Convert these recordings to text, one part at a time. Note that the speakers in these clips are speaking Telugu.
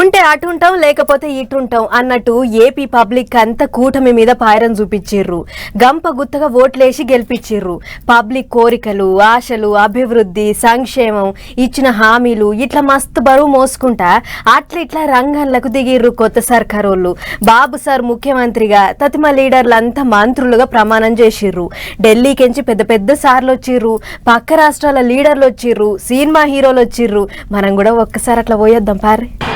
ఉంటే అటుంటాం లేకపోతే ఇటుంటాం అన్నట్టు ఏపీ పబ్లిక్ అంతా కూటమి మీద పాయరం చూపించిర్రు. గంప గుత్తగా ఓట్లేసి గెలిపించిర్రు పబ్లిక్ కోరికలు ఆశలు అభివృద్ధి సంక్షేమం ఇచ్చిన హామీలు ఇట్లా మస్తు బరువు మోసుకుంటా అట్లా ఇట్లా రంగంలకు దిగిర్రు కొత్త సర్కారోళ్ళు. బాబు సార్ ముఖ్యమంత్రిగా తతిమ లీడర్లు అంతా మంత్రులుగా ప్రమాణం చేసిర్రు. ఢిల్లీకించి పెద్ద పెద్ద సార్లు వచ్చిర్రు పక్క రాష్ట్రాల లీడర్లు వచ్చిర్రు సినిమా హీరోలు వచ్చిర్రు మనం కూడా ఒక్కసారి అట్లా పోయొద్దాం పారే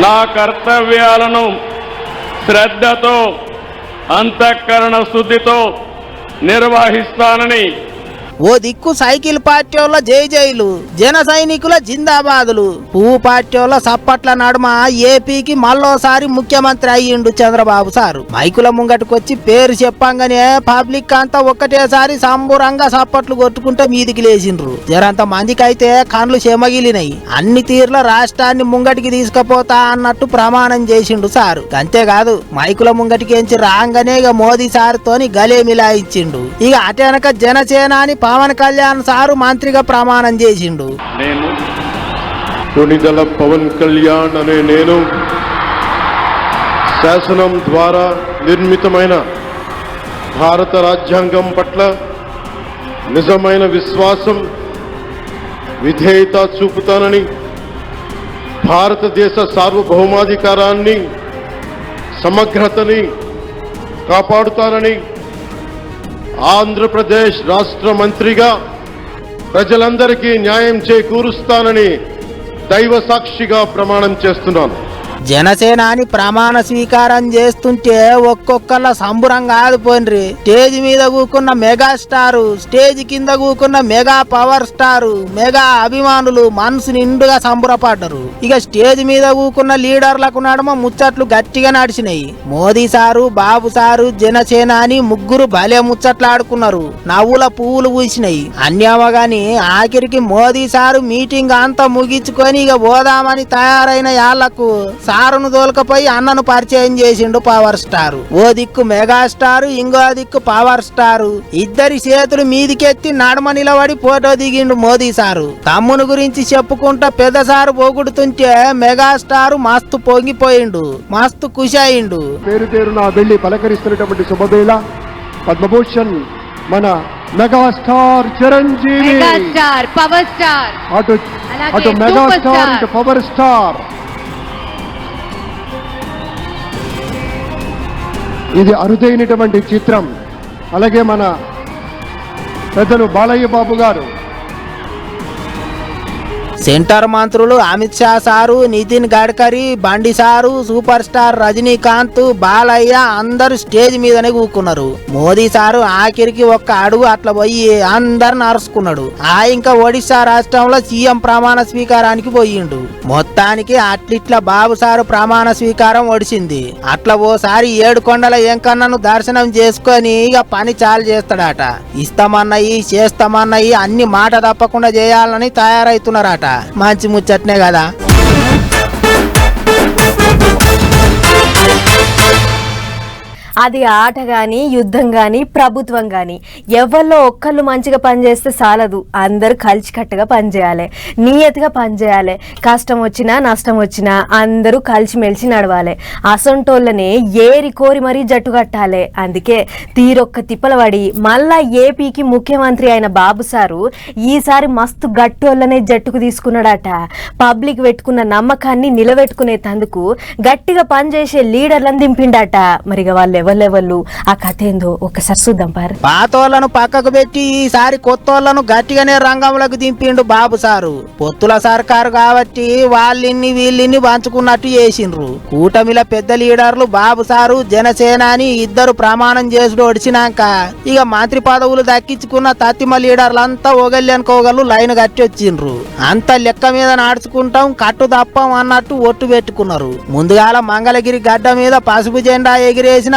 నా కర్తవ్యాలను శ్రద్ధతో అంతఃకరణ శుద్ధితో నిర్వహిస్తానని ఓ దిక్కు సైకిల్ పార్టీ వాళ్ళ జై జైలు జన సైనికుల జిందాబాదులు. పువ్వు పార్టీ వాళ్ళ సప్పట్ల నడుమ ఏపీకి మళ్ళోసారి ముఖ్యమంత్రి అయ్యిండు చంద్రబాబు సారు. మైకుల ముంగటికొచ్చి పేరు చెప్పంగానే పబ్లిక్ అంతా ఒక్కటేసారి సంబురంగా సప్పట్లు కొట్టుకుంటే మీదికి లేచిండ్రు. జరంత మందికైతే కండ్లు చెమగిలినాయి అన్ని తీర్ల రాష్ట్రాన్ని ముంగటికి తీసుకుపోతా అన్నట్టు ప్రమాణం చేసిండు సారు. అంతేకాదు మైకుల ముంగటికి ఎంచి రాగానే ఇక మోదీ సారుతోని గలేమిలా ఇచ్చిండు. ఇక అటెనక జనసేనాని పవన్ కళ్యాణ్ సారు మంత్రిగా ప్రమాణం చేసిండు. నేను కొణిదల పవన్ కళ్యాణ్ అనే నేను శాసనం ద్వారా నిర్మితమైన భారత రాజ్యాంగం పట్ల నిజమైన విశ్వాసం విధేయత చూపుతానని భారతదేశ సార్వభౌమాధికారాన్ని సమగ్రతని కాపాడుతానని ఆంధ్రప్రదేశ్ రాష్ట్ర మంత్రిగా ప్రజలందరికీ న్యాయం చేకూరుస్తానని దైవ సాక్షిగా ప్రమాణం చేస్తున్నాను. జనసేనాని ప్రమాణ స్వీకారం చేస్తుంటే ఒక్కొక్కళ్ళ సంబురంగా ఆదిపోయినరి స్టేజ్ మీద కూకున్న మెగా స్టార్ స్టేజ్ కింద కూకున్న మెగా పవర్ స్టార్ మెగా అభిమానులు మనసు నిండుగా సంబురపడ్డరు. ఇక స్టేజ్ మీద కూకున్న లీడర్లకు నడుమ ముచ్చట్లు గట్టిగా నడిచినాయి. మోదీ సారు బాబు సారు జనసేన అని ముగ్గురు భలే ముచ్చట్లాడుకున్నారు. నవ్వుల పువ్వులు పూసినాయి. అన్యమగాని ఆఖరికి మోదీ సారు మీటింగ్ అంతా ముగించుకొని ఇక పోదామని తయారైన యాళ్ళకు సారును దోలకపోయి అన్నను పరిచయం చేసిండు పవర్ స్టార్ ఓ దిక్కు మెగా స్టార్ ఇంకో దిక్కు పవర్ స్టార్ ఇద్దరి చేతులు మీదికెత్తి నడమ నిలబడి ఫోటో దిగిండు మోదీ సారు. తమ్ముని గురించి చెప్పుకుంటా పెద్ద సారు పోగొడుతుంటే మెగా స్టార్ మస్తు పొంగిపోయిండు మస్తు ఖుషి అయిండు పేరు పేరున వెళ్ళి పలకరిస్తున్నటువంటి శుభవేళ పద్మభూషణ్ మన megastar Chiranjeevi. Megastar power star అటు అటు మెగాస్టార్ పవర్ స్టార్ ఇది అరుదైనటువంటి చిత్రం. అలాగే మన పెద్దలు బాలయ్య బాబు గారు సెంటర్ మంత్రులు Amit Shah sir Nitin Gadkari Bandi sir super star Rajinikanth Balayya అందరు స్టేజ్ మీదనే కూకున్నారు. మోదీ సారు ఆఖరికి ఒక్క అడుగు అట్లా పోయి అందరిని అరుచుకున్నాడు ఆ ఇంకా ఒడిశా రాష్ట్రంలో సీఎం ప్రమాణ స్వీకారానికి పోయిండు. మొత్తానికి అట్లిట్ల బాబు సారు ప్రమాణ స్వీకారం ఒడిసింది. అట్లా ఓసారి ఏడు కొండల ఎంకన్నను దర్శనం చేసుకొని ఇక పని చాలు చేస్తాడట. ఇస్తామన్నయి చేస్తామన్నయి అన్ని మాట తప్పకుండా చేయాలని తయారైతున్నారట. మంచి ముచ్చట్నే కదా? అది ఆట కానీ యుద్ధం కానీ ప్రభుత్వం కానీ ఎవరిలో ఒక్కళ్ళు మంచిగా పనిచేస్తే చాలదు అందరూ కలిసికట్టుగా పనిచేయాలి. నియతిగా పనిచేయాలి. కష్టం వచ్చినా నష్టం వచ్చినా అందరూ కలిసిమెలిసి నడవాలి. అసంటోళ్ళనే ఏరి కోరి మరీ జట్టు కట్టాలి. అందుకే తీరొక్క తిప్పల మళ్ళా ఏపీకి ముఖ్యమంత్రి అయిన బాబు సారు ఈసారి మస్తు గట్టోళ్ళనే జట్టుకు తీసుకున్నాడట. పబ్లిక్ పెట్టుకున్న నమ్మకాన్ని నిలబెట్టుకునే తందుకు గట్టిగా పనిచేసే లీడర్లను దింపిండట. మరిగా వాళ్ళు ఎవరెవళ్ళు ఆ కథ ఏందో ఒకసారి చూద్దాం పారు. పాతోళ్ళను పక్కకు పెట్టి ఈసారి కొత్తోళ్ళను గట్టిగానే రంగంలోకి దింపిండు బాబు సారు. పొత్తుల సర్కారు కాబట్టి వాళ్ళిన్ని వీళ్ళిన్ని పంచుకున్నట్టు చేసిండ్రు. కూటమిల పెద్ద లీడర్లు బాబు సారు జనసేన అని ఇద్దరు ప్రమాణం చేసుడు ఒడిచినాక ఇక మంత్రి పదవులు దక్కించుకున్న తత్తిమ లీడర్లంతా ఒగళ్ళనుకోగలు లైన్ కట్టి వచ్చిండ్రు. అంత లెక్క మీద నడుచుకుంటాం కట్టు తప్పం అన్నట్టు ఒట్టు పెట్టుకున్నారు. ముందుగాల మంగళగిరి గడ్డ మీద పసుపు జెండా ఎగిరేసిన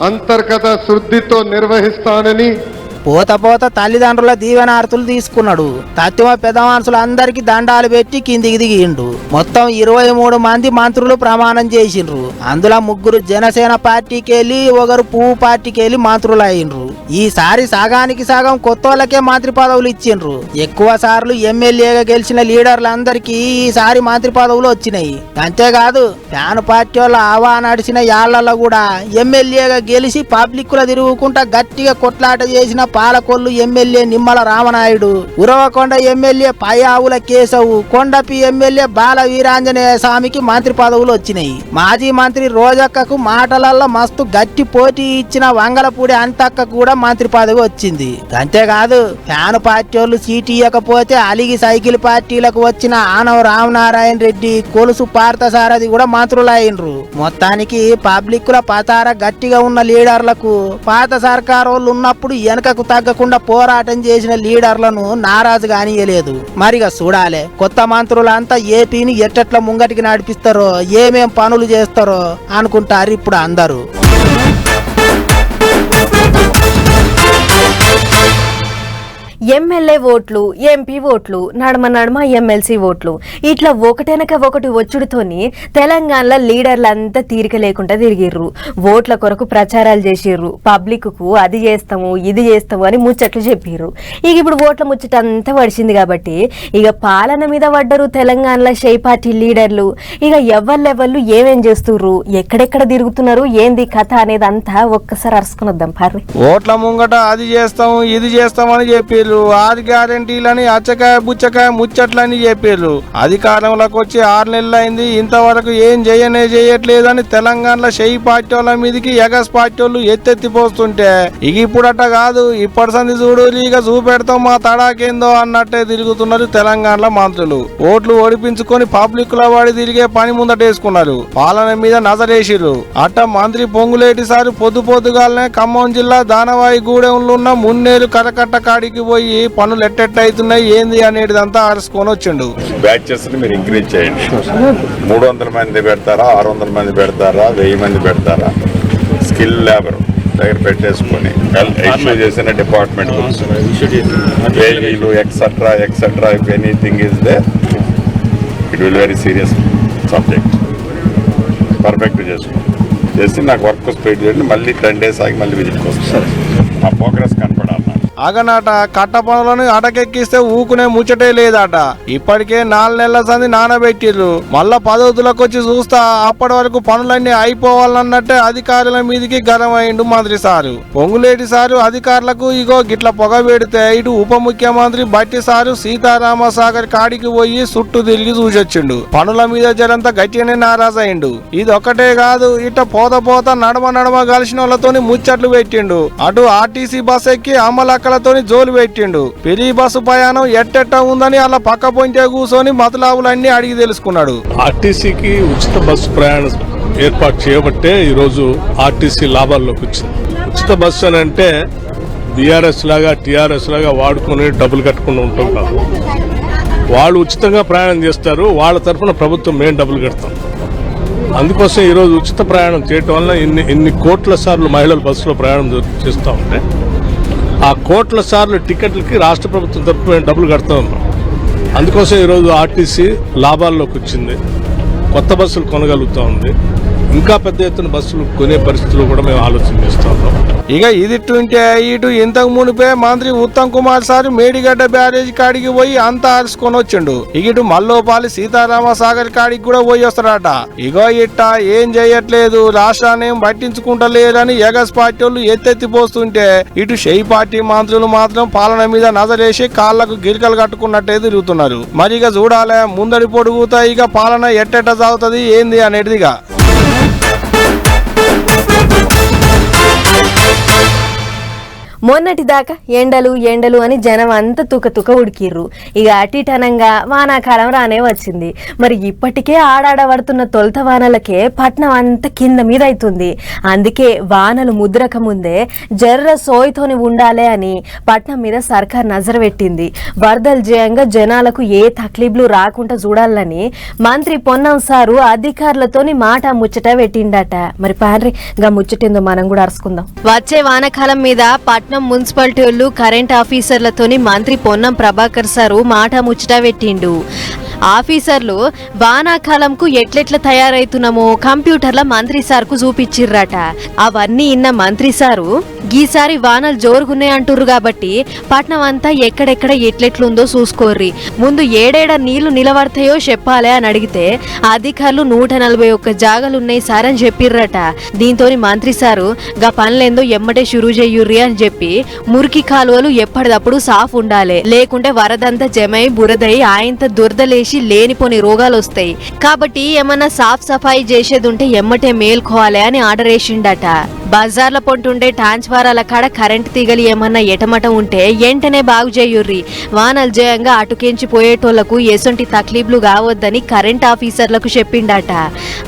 అంతర్గత శుద్ధితో నిర్వహిస్తానని పోత పోత తల్లిదండ్రుల దీవెనార్తులు తీసుకున్నాడు. తత్వ పెద్ద మనుషులు అందరికి దండాలు పెట్టి కిందికి దిగిండు. మొత్తం ఇరవై మూడు మంది మంత్రులు ప్రమాణం చేసిండ్రు. అందులో ముగ్గురు జనసేన పార్టీకి వెళ్ళి ఒకరు పువ్వు పార్టీకి వెళ్ళి మంత్రులు అయిండ్రు ఈసారి సగానికి సగం కొత్త వాళ్ళకే మంత్రి పదవులు ఇచ్చిండ్రు. ఎక్కువ సార్లు ఎమ్మెల్యేగా గెలిచిన లీడర్లందరికీ ఈసారి మంత్రి పదవులు వచ్చినాయి. అంతేకాదు ఫ్యాన్ పార్టీ వాళ్ళ ఆవా నడిచిన యాళ్ళలో కూడా ఎమ్మెల్యేగా గెలిచి పబ్లిక్ తిరుగుకుంటా గట్టిగా కొట్లాట చేసిన Palakollu MLA Nimmala Ramanaidu Uravakonda MLA Pai Keshav Kondapi MLA Bala Veeranjaneya స్వామికి మంత్రి పదవులు వచ్చినాయి. మాజీ మంత్రి రోజక్కకు మాటలల్లో మస్తు గట్టి పోటీ ఇచ్చిన వంగలపూడి అంతక్క కూడా మంత్రి పదవి వచ్చింది. అంతేకాదు ఫ్యాన్ పార్టీ వాళ్ళు సీట్ ఇవ్వకపోతే అలిగి సైకిల్ పార్టీలకు వచ్చిన ఆనవ రామనారాయణ రెడ్డి కొలుసు పార్థసారథి కూడా మంత్రులయ్యిండ్రు మొత్తానికి పబ్లిక్ ల పతార గట్టిగా ఉన్న లీడర్లకు పాత సర్కారు ఉన్నప్పుడు వెనకకు తగ్గకుండా పోరాటం చేసిన లీడర్లను నారాజు కానియలేదు మరిగా చూడాలి కొత్త మంత్రులంతా ఏపీని ఎట్టెట్ల ముంగటికి నడిపిస్తారో ఏమేం పనులు చేస్తారో అనుకుంటారు ఇప్పుడు అందరూ. ఎమ్మెల్యే ఓట్లు ఎంపీ ఓట్లు నడమ నడమ ఎమ్మెల్సీ ఓట్లు. ఇట్లా ఒకటెనక ఒకటి వచ్చుడుతోని తెలంగాణలో లీడర్లంతా తీరిక లేకుండా తిరిగిర్రు. ఓట్ల కొరకు ప్రచారాలు చేసిర్రు. పబ్లిక్కు అది చేస్తాము ఇది చేస్తాము అని ముచ్చట్లు చెప్పిర్రు. ఇక ఇప్పుడు ఓట్ల ముచ్చట అంతా పడిచింది కాబట్టి ఇక పాలన మీద పడ్డరు తెలంగాణలో షై పార్టీ లీడర్లు. ఇక ఎవళ్ళెవళ్ళు ఏమేం చేస్తుర్రు? ఎక్కడెక్కడ తిరుగుతున్నారు? ఏంది కథ అనేది అంతా ఒక్కసారి అరుసుకుని వద్దాం పర్రి ఓట్ల ముంగట అది చేస్తాము ఇది చేస్తామని చెప్పిర్రు. ఆది గ్యారెంటీలని అచ్చకాయ బుచ్చకాయ ముచ్చట్లని చెప్పిర్రు అధికారంలోకి వచ్చి ఆరు నెలలు అయింది ఇంతవరకు ఏం చేయనే చేయట్లేదని తెలంగాణలో షెయి పార్టీ వాళ్ళ మీదకి ఎగస్ పార్టీ వాళ్ళు ఎత్తెత్తి పోస్తుంటే ఇక ఇప్పుడట కాదు ఇప్పటి సంది చూడు ఇక చూపెడతాం మా తడాకేందో అన్నట్టే తిరుగుతున్నారు తెలంగాణలో మంత్రులు. ఓట్లు ఓడిపించుకొని పబ్లిక్లో వాడి తిరిగే పని ముందటేసుకున్నారు. పాలన మీద నజరేసిర్రు. అట్ట మంత్రి పొంగులేటి సారి పొద్దు పొద్దుగాలనే ఖమ్మం జిల్లా దానవాయి గూడెంలో ఉన్న మున్నేరు కరకట్ట కాడికి పోయి పనులు ఎట్టెట్ట అవుతున్నాయి ఏంది అనేటిదంతా అరుసుకొని వచ్చిండు బ్యాచెస్ని మీరు ఇంక్రీజ్ చేయండి. మూడు వందల మంది పెడతారా ఆరు వందల మంది పెడతారా వెయ్యి మంది పెడతారా? స్కిల్ లేబర్ దగ్గర పెట్టేసుకొని ఇష్యూ చేసిన department etcetera etcetera if anything is there it will very serious subject perfect చేసుకో చేసి నాకు వర్క్ స్పీడ్ చేయండి మళ్ళీ టెన్ డేస్ ఆగి మళ్ళీ విజిట్కి వస్తాను ఆ ప్రోగ్రెస్ అగనాట కట్ట పనులను అటకెక్కిస్తే ఊకునే ముచ్చటే లేదట. ఇప్పటికే నాలుగు నెలల సంది నానబెట్టిర్రు. మళ్ళా పదవుతులకు వచ్చి చూస్తా అప్పటి వరకు పనులన్నీ అయిపోవాలన్నట్టే అధికారుల మీదికి గరమైండు మంత్రి సారు. పొంగులేటి సారు అధికారులకు ఇగో గిట్ల పొగ పెడితే ఇటు ఉప ముఖ్యమంత్రి బట్టి సారు సీతారామ సాగర్ కాడికి పోయి చుట్టూ తిరిగి చూసొచ్చిండు. పనుల మీద జరంతా గట్టిగానే నారాజయిండు. ఇది ఒక్కటే కాదు ఇట పోత పోత నడమ నడమ కలిసిన వాళ్ళతోని ముచ్చట్లు పెట్టిండు. అటు ఆర్టీసీ బస్ ఎక్కి అమ్మలక్కలతోని జోలు పెట్టిండు. పెరి బస్సు ప్రయాణం ఎట్టెట్ట ఉందని అలా పక్క పొంటే కూర్చొని మతలావులన్నీ అడిగి తెలుసుకున్నాడు. ఆర్టీసీకి ఉచిత బస్సు ప్రయాణం ఏర్పాటు చేయబట్టే ఈరోజు ఆర్టీసీ లాభాల్లోకి వచ్చింది. ఉచిత బస్సు అని అంటే బీఆర్ఎస్ లాగా టీఆర్ఎస్ లాగా వాడుకొని డబ్బులు కట్టుకుని ఉంటాం కాదు. వాళ్ళు ఉచితంగా ప్రయాణం చేస్తారు. వాళ్ళ తరఫున ప్రభుత్వం మేము డబ్బులు కడతాం. అందుకోసం ఈరోజు ఉచిత ప్రయాణం చేయటం వల్ల ఇన్ని ఇన్ని కోట్ల సార్లు మహిళలు బస్సులో ప్రయాణం చేస్తూ ఉంటే ఆ కోట్ల సార్లు టికెట్లకి రాష్ట్ర ప్రభుత్వం తరఫున మేము డబ్బులు కడుతూ ఉన్నాం. అందుకోసం ఈరోజు ఆర్టీసీ లాభాల్లోకి వచ్చింది. కొత్త బస్సులు కొనగలుగుతూ ఉంది. ఇంకా పెద్ద ఎత్తున బస్సులు కొనే పరిస్థితులు కూడా మేము ఆలోచన చేస్తూ ఉన్నాం. ఇక ఇది ఇటు ఇంతకు మునిపే మంత్రి ఉత్తమ్ కుమార్ సార్ మేడిగడ్డ బ్యారేజ్ కాడికి పోయి అంతా అరుచుకొని వచ్చిండు. ఇటు మల్లోపాలి సీతారామ సాగర్ కాడికి కూడా పోయి వస్తాడట. ఇగో ఇట్ట ఏం చేయట్లేదు రాష్ట్రాన్ని పట్టించుకుంటలేదని ఎగస్ పార్టీ వాళ్ళు ఎత్తెత్తి పోస్తుంటే ఇటు షెయి పార్టీ మంత్రులు మాత్రం పాలన మీద నజరేసి కాళ్ళకు గిరికలు కట్టుకున్నట్టే తిరుగుతున్నారు. మరి ఇక చూడాలే ముందడి పొడుగుతా ఇక పాలన ఎట్టెట్ట సాగుతుంది ఏంది అనేటిదిగా. మొన్నటి దాకా ఎండలు ఎండలు అని జనం అంతా తుక తుక ఉడికిర్రు. ఇక అటిటనంగా వానాకాలం రానే వచ్చింది. మరి ఇప్పటికే ఆడాడ పడుతున్న తొలత వానలకే పట్నం అంతా కింద మీద అవుతుంది అందుకే వానలు ముద్రక ముందే జర్ర సోయితోని ఉండాలి అని పట్నం మీద సర్కార్ నజర పెట్టింది. వరదలు జయంగా జనాలకు ఏ తక్లీఫ్లు రాకుండా చూడాలని మంత్రి పొన్నం సారు అధికారులతోని మాట ముచ్చట పెట్టిండట. మరి పాడ్రి గా ముచ్చటేందో మనం కూడా అరుచుకుందాం. వచ్చే వానాకాలం మీద పట్నం మున్సిపాలిటీ వాళ్ళు కరెంట్ ఆఫీసర్లతోని మంత్రి పొన్నం ప్రభాకర్ సారు మాట ముచ్చట పెట్టిండు. ఆఫీసర్లు వానాకాలంకు ఎట్లెట్ల తయారైతున్నామో కంప్యూటర్ల మంత్రి సార్కు చూపించిర్రట అవన్నీ ఇన్న మంత్రి సారు ఈసారి వానలు జోరుగున్నాయంటుర్రు కాబట్టి పట్నం అంతా ఎక్కడెక్కడ ఎట్లెట్లుందో చూసుకోర్రి. ముందు ఏడేడ నీళ్ళు నిలబడతాయో చెప్పాలి అని అడిగితే అధికారులు నూట నలభై ఒక్క జాగాలున్నాయి సార్ అని చెప్పిర్రట. దీంతో మంత్రి సారు గా పనులేందో ఎమ్మటే షురూ చెయ్యుర్రి అని చెప్పి మురికి కాలువలు ఎప్పటిదప్పుడు సాఫ్ ఉండాలి. లేకుంటే వరదంతా జమై బురదై ఆయంత దురదలేసి లేనిపోని రోగాలు వస్తాయి కాబట్టి ఏమన్నా సాఫ్ సఫాయి చేసేది ఉంటే ఎమ్మటే మేల్కోవాలి అని ఆర్డర్ వేసిండట. బజార్ల పొంటుండే టాంచ్వారాల కాడ కరెంట్ తీగలి ఏమన్నా ఎటమట ఉంటే ఎంటనే బాగు చేయుర్రి. వానలు జయంగా అటుకెంచి పోయేటోళ్ళకు ఎసొంటి తక్లీఫ్లు కావద్దని కరెంట్ ఆఫీసర్లకు చెప్పిండట.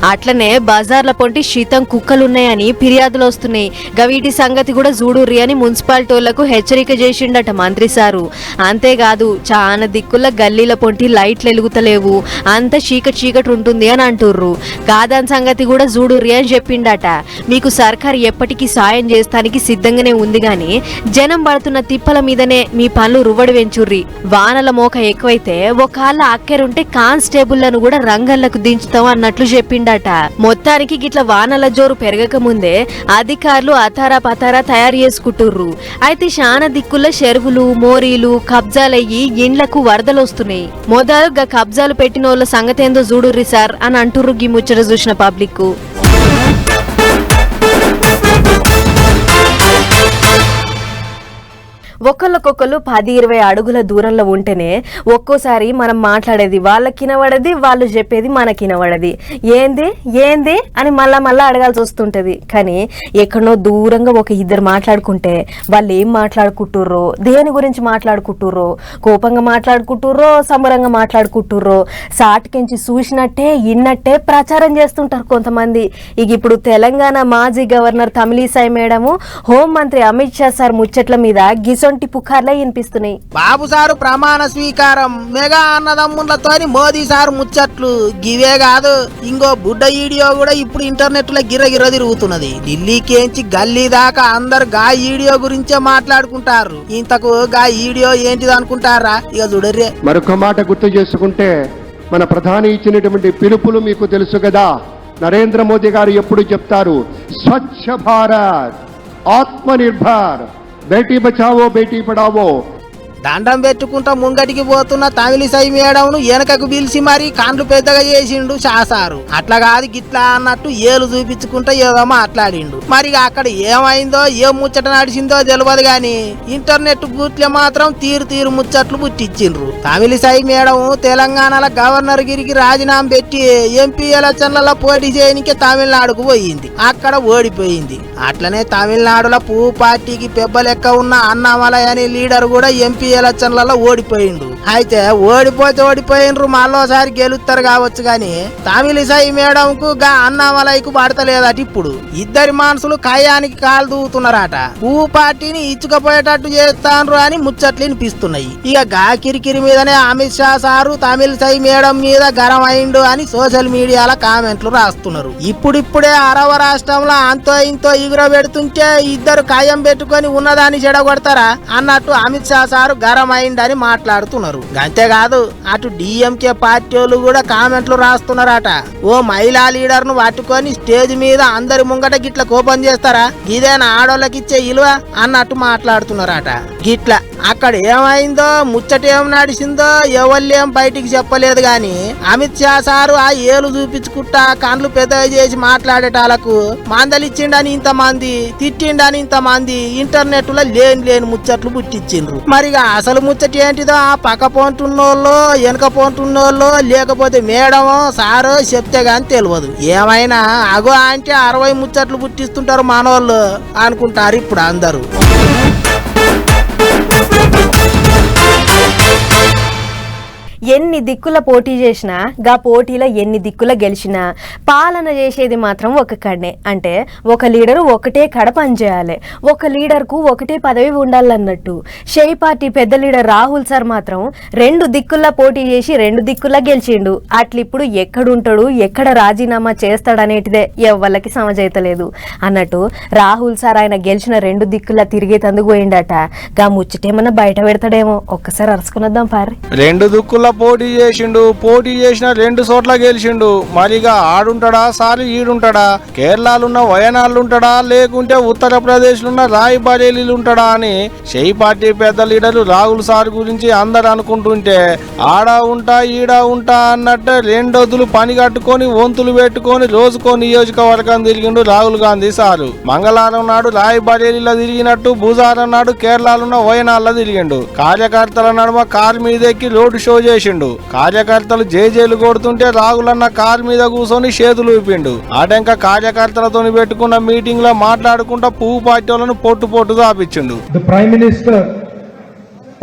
అట్లనే బజార్ల పొంటి శీతం కుక్కలున్నాయని ఫిర్యాదులు వస్తున్నాయి. గవీటి సంగతి కూడా చూడుర్రి అని మున్సిపాలిటోళ్ళకు హెచ్చరిక చేసిండట మంత్రి సారు. అంతేకాదు చాలా దిక్కుల గల్లీల పొంటి లైట్లు తిరుగుతలేవు అంత చీకటి చీకటి ఉంటుంది అని అంటుర్రు. కాదని సంగతి కూడా చూడుర్రి అని చెప్పిండట. మీకు సర్కార్ ఎప్పటికీ సాయం చేస్తానికి సిద్ధంగానే ఉంది గాని జనం పడుతున్న తిప్పల మీదనే మీ పనులు రువ్వడి వెంచుర్రి. వానల మోక ఎక్కువైతే ఒకళ్ళ అక్కెరుంటే కానిస్టేబుల్లను కూడా రంగంలకు దించుతాం అన్నట్లు చెప్పిండట. మొత్తానికి గిట్ల వానల జోరు పెరగక ముందే అధికారులు అతారా పతారా తయారు చేసుకుంటుర్రు. అయితే శాన దిక్కుల చెరువులు మోరీలు కబ్జాలయ్యి ఇండ్లకు వరదలు వస్తున్నాయి మొదలు కబ్జాలు పెట్టినోళ్ళ సంగతేందో సంగతి చూడుర్రి సార్ అని అంటుర్రు గీ ముచ్చట చూసిన పబ్లిక్ ఒకళ్ళకొకళ్ళు పది ఇరవై అడుగుల దూరంలో ఉంటేనే ఒక్కోసారి మనం మాట్లాడేది వాళ్ళకి వినబడది వాళ్ళు చెప్పేది మనకి వినబడది ఏంది? ఏంది? అని మళ్ళా మళ్ళా అడగాల్సి వస్తుంటది. కానీ ఎక్కడో దూరంగా ఒక ఇద్దరు మాట్లాడుకుంటే వాళ్ళు ఏం మాట్లాడుకుంటుర్రో దేని గురించి మాట్లాడుకుంటుర్రో కోపంగా మాట్లాడుకుంటుర్రో సమరంగా మాట్లాడుకుంటుర్రో సాటికించి చూసినట్టే ఇన్నట్టే ప్రచారం చేస్తుంటారు కొంతమంది. ఇక ఇప్పుడు తెలంగాణ మాజీ గవర్నర్ తమిళిసాయి మేడము హోంమంత్రి అమిత్ షా సార్ ముచ్చట్ల మీద గిసొంటి పుకార్లే వినిపిస్తున్నాయి. బాబు సారు ప్రమాణ స్వీకారం. మెగా అన్నదమ్ములతోని మోదీ సారు ముచ్చట్లు. గివే కాదు ఇంకో బుడ్డ వీడియో కూడా ఇప్పుడు ఇంటర్నెట్లో గిర్ర తిరుగుతున్నది. ఢిల్లీకేంచి గల్లీ దాకా అందరు గా వీడియో గురించే మాట్లాడుకుంటారు. ఇంతకు గా వీడియో ఏంటిది అనుకుంటారా? ఇక చూడర్రే. మరొక మాట గుర్తు చేసుకుంటే మన ప్రధాని ఇచ్చినటువంటి పిలుపులు మీకు తెలుసు కదా. నరేంద్ర మోదీ గారు ఎప్పుడు చెప్తారు స్వచ్ఛ భారత్ ఆత్మ నిర్భర్ బేటీ బచావో బేటీ పడావో దండం పెట్టుకుంటా ముంగటికి పోతున్న తమిళిసై మేడంను వెనకకు పిలిచి మరి కాండ్లు పెద్దగా చేసిండు శాసారు అట్లా కాదు గిట్లా అన్నట్టు ఏలు చూపించుకుంటా ఏదో మాట్లాడిండు. మరి అక్కడ ఏమైందో ఏం ముచ్చట నడిచిందో తెలియదు గాని ఇంటర్నెట్ బూట్లే మాత్రం తీరు తీరు ముచ్చట్లు పుట్టించిండ్రు. తమిళిసై మేడం తెలంగాణలో గవర్నర్ గిరికి రాజీనామా పెట్టి ఎంపీ ఎలక్షన్లలో పోటీ చేయనికే తమిళనాడుకు పోయింది. అక్కడ ఓడిపోయింది. అట్లనే తమిళనాడులో పువ్వు పార్టీకి పెబ్బలెక్క ఉన్న అన్నామలయ అనే లీడర్ కూడా ఎంపీ ఎలక్షన్లలో ఓడిపోయిండు. అయితే ఓడిపోతే ఓడిపోయినరు మళ్ళోసారి గెలుస్తారు కావచ్చు గాని తమిళిసై మేడం కు గా అన్నామలైకు పడతలేదట ఇప్పుడు. ఇద్దరి మనసులు ఖయానికి కాలు దూవుతున్నారట. పువ్వు పార్టీని ఇచ్చుకపోయేటట్టు చేస్తాను అని ముచ్చట్లు వినిపిస్తున్నాయి. ఇక గా కిరికిరి మీదనే అమిత్ షా సారు తమిళిసై మేడం మీద గరం అయిండు అని సోషల్ మీడియాలో కామెంట్లు రాస్తున్నారు. ఇప్పుడిప్పుడే అరవ రాష్ట్రంలో అంతో ఇంతో ఇగుర పెడుతుంటే ఇద్దరు ఖాయం పెట్టుకొని ఉన్నదాన్ని చెడగొడతారా అన్నట్టు అమిత్ షా సారు గరం అయిందని మాట్లాడుతున్నారు. అంతేకాదు అటు డిఎంకే పార్టీ వాళ్ళు కూడా కామెంట్లు రాస్తున్నారట. ఓ మహిళా లీడర్ను పట్టుకొని స్టేజ్ మీద అందరి ముంగట గిట్ల కోపం చేస్తారా? ఇదేనా ఆడోళ్ళకి ఇచ్చే ఇలువ? అన్నట్టు మాట్లాడుతున్నారట. గిట్ల అక్కడ ఏమైందో ముచ్చట ఏం నడిచిందో ఎవళ్ళేం బయటికి చెప్పలేదు గాని అమిత్ షా సారు ఆ ఏలు చూపించుకుంటా కండ్లు పెద్ద చేసి మాట్లాడేటాలకు మందలిచ్చిండని ఇంతమంది తిట్టిండని ఇంతమంది ఇంటర్నెట్లో లేని లేని ముచ్చట్లు పుట్టించిండ్రు. మరిగా అసలు ముచ్చట ఏంటిదో ఆ పక్క పోంటున్నోళ్ళు వెనక పోంటున్నోళ్ళు లేకపోతే మేడమో సారో చెప్తే గాని తెలియదు. ఏమైనా అగో అంటే అరవై ముచ్చట్లు పుట్టిస్తుంటారు మనోళ్ళు అనుకుంటారు ఇప్పుడు అందరూ. ఎన్ని దిక్కుల పోటీ చేసినా గా పోటీలో ఎన్ని దిక్కుల గెలిచినా పాలన చేసేది మాత్రం ఒక కన్నే. అంటే ఒక లీడరు ఒకటే కడ పనిచేయాలి ఒక లీడర్కు ఒకటే పదవి ఉండాలన్నట్టు. షెయి పార్టీ పెద్ద లీడర్ రాహుల్ సార్ మాత్రం రెండు దిక్కుల్లో పోటీ చేసి రెండు దిక్కుల్లా గెలిచిండు. అట్లిప్పుడు ఎక్కడుంటాడు ఎక్కడ రాజీనామా చేస్తాడనేటిదే ఎవ్వళ్ళకి సమజైతలేదు. అన్నట్టు రాహుల్ సార్ ఆయన గెలిచిన రెండు దిక్కులా తిరిగేతందుకు పోయిండట. గా ముచ్చటేమన్నా బయట పెడతాడేమో. ఒక్కసారి అరుచుకున్నద్దాం పారి. రెండు దుక్కుల పోటీ చేసిండు పోటీ చేసిన రెండు చోట్ల గెలిచిండు. మరిగా ఆడుంటాడా సారి ఈడుంటాడా? కేరళలున్న వయనాళ్ళుంటాడా లేకుంటే ఉత్తరప్రదేశ్ ఉన్న రాయ్ బరేలీలు ఉంటాడా అని షెయి పార్టీ పెద్ద లీడర్లు రాహుల్ సార్ గురించి అందరు అనుకుంటుంటే ఆడా ఉంటా ఈడా ఉంటా అన్నట్టు రెండొద్దులు పని కట్టుకొని వంతులు పెట్టుకొని రోజుకో నియోజకవర్గం తిరిగిండు రాహుల్ గాంధీ సారు. మంగళవారం నాడు రాయ్ బరేలీలో తిరిగినట్టు బుధవారం నాడు కేరళలో వయనాల్లో తిరిగిండు. కార్యకర్తల నడుమ కారు మీద ఎక్కి రోడ్డు షో చేసిండు కార్యకర్తలు జేజేలు కొడుతుంటే రాహులన్న కారు మీద కూర్చొని చేతులు ఊపిండు ఆటంక కార్యకర్తలతో పెట్టుకున్న మీటింగ్లో మాట్లాడుకుంటా పువ్వు పార్టీలను పొట్టు పొట్టు దాపించిండు the Prime Minister,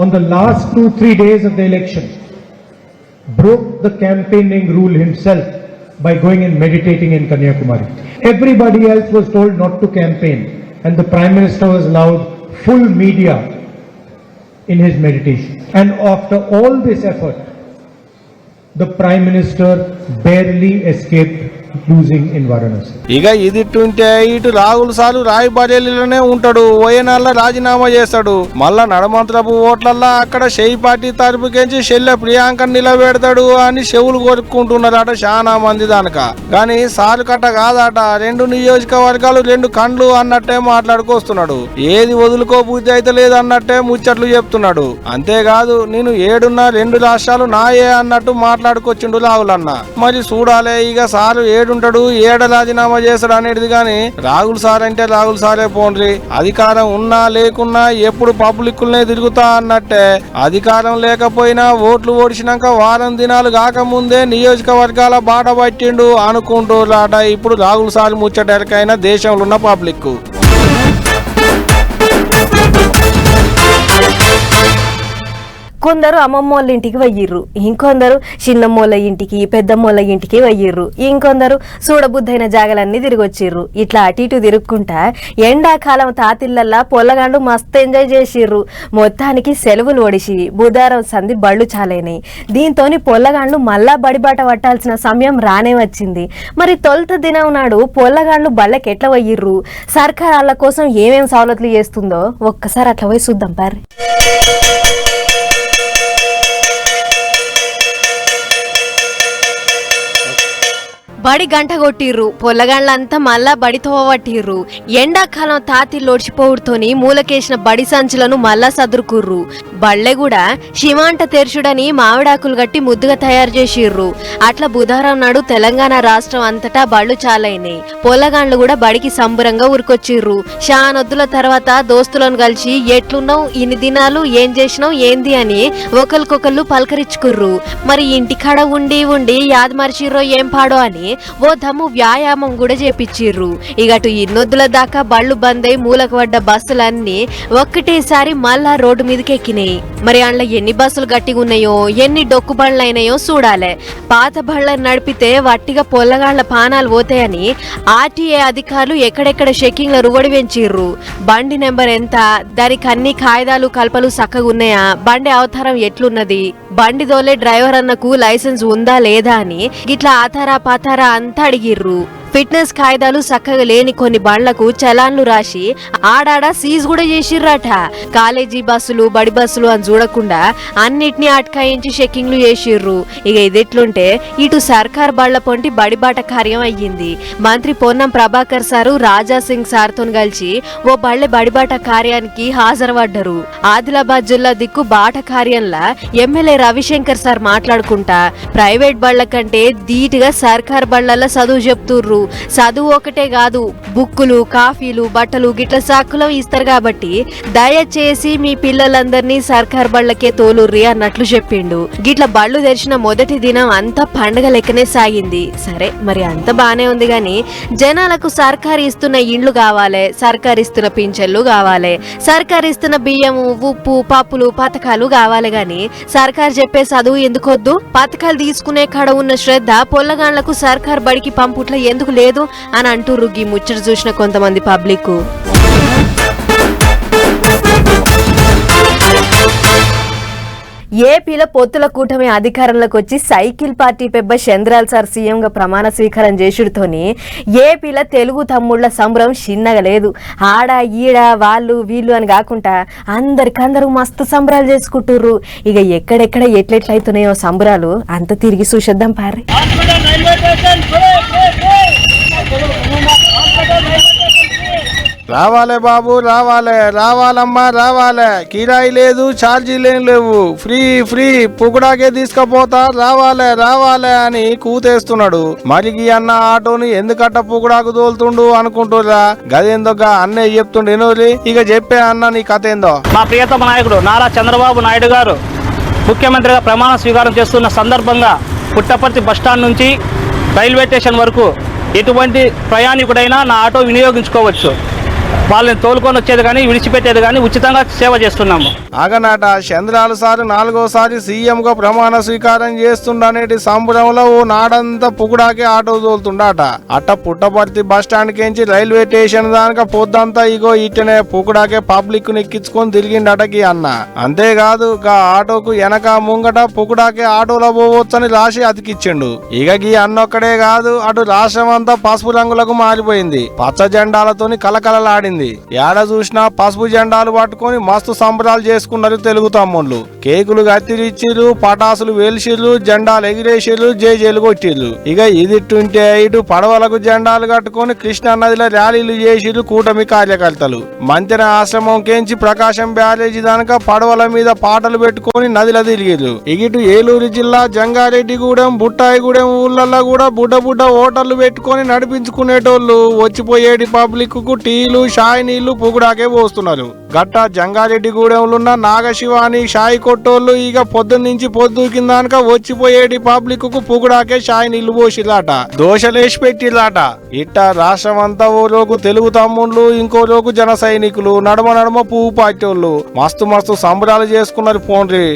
on the last two, three days of the election, broke the campaigning rule himself by going and meditating in Kanyakumari. Everybody else was told not to campaign, and the Prime Minister was allowed full media in his meditation. And after all this effort, the Prime Minister barely escaped losing in Varanasi. ఇక ఇదిట్టుంటే ఇటు రాహుల్ సాలు రాయ్ బరేలీలోనే ఉంటాడు ఓయనాళ్ళ రాజీనామా చేస్తాడు. మళ్ళా నడమంత్రపు ఓట్లల్లా అక్కడ షెయి పార్టీ తరపుకెంచి షెల్లె ప్రియాంక నిలబెడతాడు అని చెవులు కొరుక్కుంటున్నారట చాలా మంది దానక. కానీ సారు కట్ట కాదట రెండు నియోజకవర్గాలు రెండు కండ్లు అన్నట్టే మాట్లాడుకొస్తున్నాడు. ఏది వదులుకోబుద్ధి అయితే లేదు అన్నట్టే ముచ్చట్లు చెప్తున్నాడు. అంతేకాదు నేను ఏడున్న రెండు రాష్ట్రాలు నాయే అన్నట్టు మాట్లాడుకొచ్చిండు రాహుల్ అన్న మరి చూడాలే ఇక సారు ఏడు ఏడుంటాడు ఏడ రాజీనామా చేస్తాడు అనేది కానీ రాహుల్ సార్ అంటే రాహుల్ సారే పోండ్రి. అధికారం ఉన్నా లేకున్నా ఎప్పుడు పబ్లిక్లనే తిరుగుతా అన్నట్టే. అధికారం లేకపోయినా ఓట్లు ఓడిచినాక వారం దినాలు కాకముందే నియోజకవర్గాల బాట పట్టిండు అనుకుంటూ రాట ఇప్పుడు రాహుల్ సార్ ముచ్చటెరకైనా దేశంలో ఉన్న పబ్లిక్ కొందరు అమ్మమ్మోళ్ళ ఇంటికి వయ్యిర్రు. ఇంకొందరు చిన్నమ్మోళ్ళ ఇంటికి పెద్దమ్మోళ్ళ ఇంటికి వయ్యిర్రు. ఇంకొందరు సూడబుద్ధైన జాగలన్నీ తిరిగొచ్చిర్రు ఇట్లా అటు ఇటు తిరుక్కుంటా ఎండాకాలం తాతిళ్ళల్లా పొల్లగాండు మస్తు ఎంజాయ్ చేసిర్రు. మొత్తానికి సెలవులు ఒడిసి బుధారం సంధి బళ్ళు చాలైనాయి. దీంతోని పొల్లగాండ్లు మళ్ళా బడిబాట పట్టాల్సిన సమయం రానే వచ్చింది. మరి తొలుత దినం నాడు పొల్లగాండ్లు బళ్ళకి ఎట్లా వయ్యిర్రు? సర్కార్ వాళ్ళ కోసం ఏమేం సవలతులు చేస్తుందో ఒక్కసారి అట్లా పోయి చూద్దాం పారి. బడి గంట కొట్టిర్రు. పొల్లగాళ్ళంతా మళ్ళా బడి తోవట్టిర్రు ఎండాకాలం తాతి లొడిచిపోవుడుతోని మూలకేసిన బడి సంచులను మళ్ళా సదురుకుర్రు. బళ్ళె కూడా శిమాంట తెరుచుడని మామిడాకులు గట్టి ముద్దుగా తయారు చేసిర్రు. అట్లా బుధవారం నాడు తెలంగాణ రాష్ట్రం అంతటా బళ్ళు చాలైనాయి. పొల్లగాండ్లు కూడా బడికి సంబరంగా ఉరికొచ్చిర్రు షానొద్దుల తర్వాత దోస్తులను కలిసి ఎట్లున్నావు ఇన్ని దినాలు ఏం చేసినావు ఏంది అని ఒకరికొకళ్ళు పలకరించుకుర్రు. మరి ఇంటికాడ ఉండి ఉండి యాద్మర్చిర్రో ఏం పాడో అని ఓ దమ్ము వ్యాయామం కూడా చేపిచ్చిర్రు. ఇగటు ఇన్నొద్దుల దాకా బళ్ళు బందై మూలకు పడ్డ బస్సులన్నీ ఒక్కటేసారి మళ్ళా రోడ్డు మీదకి ఎక్కినాయి మరి అందులో ఎన్ని బస్సులు గట్టిగా ఉన్నాయో ఎన్ని డొక్కు బండ్లు అయినాయో చూడాలే. పాత బళ్ళని నడిపితే వట్టిగా పొల్లగాళ్ళ పానాలు పోతాయని ఆర్టీఏ అధికారులు ఎక్కడెక్కడ చెక్కింగ్ల రువడి పెంచిర్రు. బండి నెంబర్ ఎంత దానికి అన్ని కాయిదాలు కల్పలు చక్కగా ఉన్నాయా? బండి అవతారం ఎట్లున్నది? బండి దోలే డ్రైవర్ అన్నకు లైసెన్స్ ఉందా లేదా అని ఇట్లా ఆధారా పాతారా అంతా అడిగిర్రు. ఫిట్నెస్ కాయిదాలు చక్కగా లేని కొన్ని బండ్లకు చలాన్లు రాసి ఆడాడ సీజ్ కూడా చేసిర్రట. కాలేజీ బస్సులు బడి బస్సులు అని చూడకుండా అన్నిటినీ అటకాయించి చెక్కింగ్లు చేసిర్రు. ఇక ఇది ఎట్లుంటే ఇటు సర్కార్ బళ్ళ పొంటి బడిబాట కార్యం అయ్యింది. మంత్రి పొన్నం ప్రభాకర్ సారు రాజా సింగ్ సార్తో కలిసి ఓ బళ్ళె బడిబాట కార్యానికి హాజరుపడ్డరు. ఆదిలాబాద్ జిల్లా దిక్కు బాట కార్యంలా ఎమ్మెల్యే రవిశంకర్ సార్ మాట్లాడుకుంటా ప్రైవేట్ బళ్ళ కంటే ధీటుగా సర్కార్ బళ్ళల్లో చదువు చెప్తుర్రు. చదువు ఒకటే కాదు బుక్కులు కాఫీలు బట్టలు గిట్ల సాకులం ఇస్తారు కాబట్టి దయచేసి మీ పిల్లలందరినీ సర్కార్ బళ్ళకే తోలుర్రి అన్నట్లు చెప్పిండు. గిట్ల బళ్ళు తెరిచిన మొదటి దినం అంతా పండగ లెక్కనే సాగింది. సరే మరి అంత బానే ఉంది గాని జనాలకు సర్కార్ ఇస్తున్న ఇండ్లు కావాలి సర్కార్ ఇస్తున్న పింఛన్లు కావాలి సర్కార్ ఇస్తున్న బియ్యము ఉప్పు పప్పులు పథకాలు కావాలి గాని సర్కార్ చెప్పే చదువు ఎందుకొద్దు? పథకాలు తీసుకునే కాడ ఉన్న శ్రద్ధ పొల్లగాండ్లకు సర్కార్ బడికి పంపుట్ల ఎందుకు లేదు అని అంటూ రుగ్గి ముచ్చట చూసిన కొంతమంది పబ్లిక్ ఏపీలో పొత్తుల కూటమి అధికారంలోకి వచ్చి సైకిల్ పార్టీ పెబ్బ చంద్రాల్ సార్ సీఎంగా ప్రమాణ స్వీకారం చేసుడుతోని ఏపీలో తెలుగు తమ్ముళ్ళ సంబరం చిన్నగా లేదు. ఆడ ఈడ వాళ్ళు వీళ్ళు అని కాకుండా అందరికందరూ మస్తు సంబరాలు చేసుకుంటుర్రు. ఇక ఎక్కడెక్కడ ఎట్లెట్లయితున్నాయో సంబరాలు అంత తిరిగి చూసేద్దాం పారి రావాలే బాబు రావాలే రావాలమ్మా రావాలే. కిరాయి లేదు ఛార్జీలేం లేవు. ఫ్రీ ఫ్రీ పుకుడాకే తీసుకపోతా రావాలే రావాలే అని కూతేస్తున్నాడు. మరి అన్న ఆటోని ఎందుకట్ట పుకుడాకు తోలుతుండు అనుకుంటురా గదేందోగా అన్నయ్య చెప్తుండు ఎనోరి ఇక చెప్పే అన్న నీ కథ ఏందో? మా ప్రియతమ నాయకుడు నారా చంద్రబాబు నాయుడు గారు ముఖ్యమంత్రిగా ప్రమాణ స్వీకారం చేస్తున్న సందర్భంగా పుట్టపర్తి బస్టాండ్ నుంచి రైల్వే స్టేషన్ వరకు ఎటువంటి ప్రయాణికుడైనా నా ఆటో వినియోగించుకోవచ్చు. వాళ్ళని తోలుకొని వచ్చేది కానీ విడిచిపెట్టేది కానీ ఉచితంగా సేవ చేస్తున్నాము. ఆగనాట చంద్రాల సారి నాలుగోసారి సీఎం గా ప్రమాణ స్వీకారం చేస్తుండనేటి సంబరంలో ఓ నాడంతా పుకుడాకి ఆటో తోలుతుండట. అట్ట పుట్టపర్తి బస్ స్టాండ్ కించి రైల్వే స్టేషన్ దానిక పొద్దంతా ఇగో ఇట్టనే పుకుడాకే పబ్లిక్ నెక్కించుకొని తిరిగిండటకి అన్న. అంతేకాదు గా ఆటోకు వెనక ముంగట పుకుడాకే ఆటోలో పోవచ్చని రాసి అతికిచ్చిండు. ఇక గీ అన్నొక్కడే కాదు అటు రాష్ట్రం అంతా పసుపు రంగులకు మారిపోయింది. పచ్చ జెండాలతోని కలకలలాడింది ఏడ చూసినా పసుపు జెండాలు పట్టుకొని మస్తు సంబరాలు చేసుకున్నారు తెలుగు తమ్ముళ్ళు. కేకులు కత్తిరిచ్చిర్రు పటాసులు వేల్చిర్రు జెండాలు ఎగిరేసిర్రు జేజేలు కొట్టిర్రు. ఇక ఇదిట్టుంటే ఇటు పడవలకు జెండాలు కట్టుకొని కృష్ణా నదిలో ర్యాలీలు చేసిర్రు కూటమి కార్యకర్తలు. మంతెన ఆశ్రమం కేంచి ప్రకాశం బ్యారేజీ దానక పడవల మీద పాటలు పెట్టుకొని నదిలో తిరిగిర్రు. ఇగిటు ఏలూరు జిల్లా జంగారెడ్డిగూడెం బుట్టాయిగూడెం ఊళ్ళల్లో కూడా బుడ్డ బుడ్డ హోటళ్ళు పెట్టుకొని నడిపించుకునేటోళ్ళు. వచ్చిపోయేటి పబ్లిక్కు టీలు షాయి నీళ్ళు పొగుడాకే పోస్తున్నారు. గట్ట జంగారెడ్డిగూడెంలున్న నాగశివాని షాయి కొట్టోళ్ళు ఇక పొద్దు నుంచి పొద్దు కిందాక వచ్చిపోయేటి పబ్లిక్కు పొగుడాకే షాయి నీళ్ళు పోసిరాట దోశలేసి పెట్టిరాట ఇట్ట రాష్ట్రం అంతా ఓ రోజు తెలుగు తమ్ముళ్ళు ఇంకో జన సైనికులు నడమ నడమ పువ్వు పాటోళ్ళు మస్తు మస్తు సంబరాలు చేసుకున్నారు పోండ్రి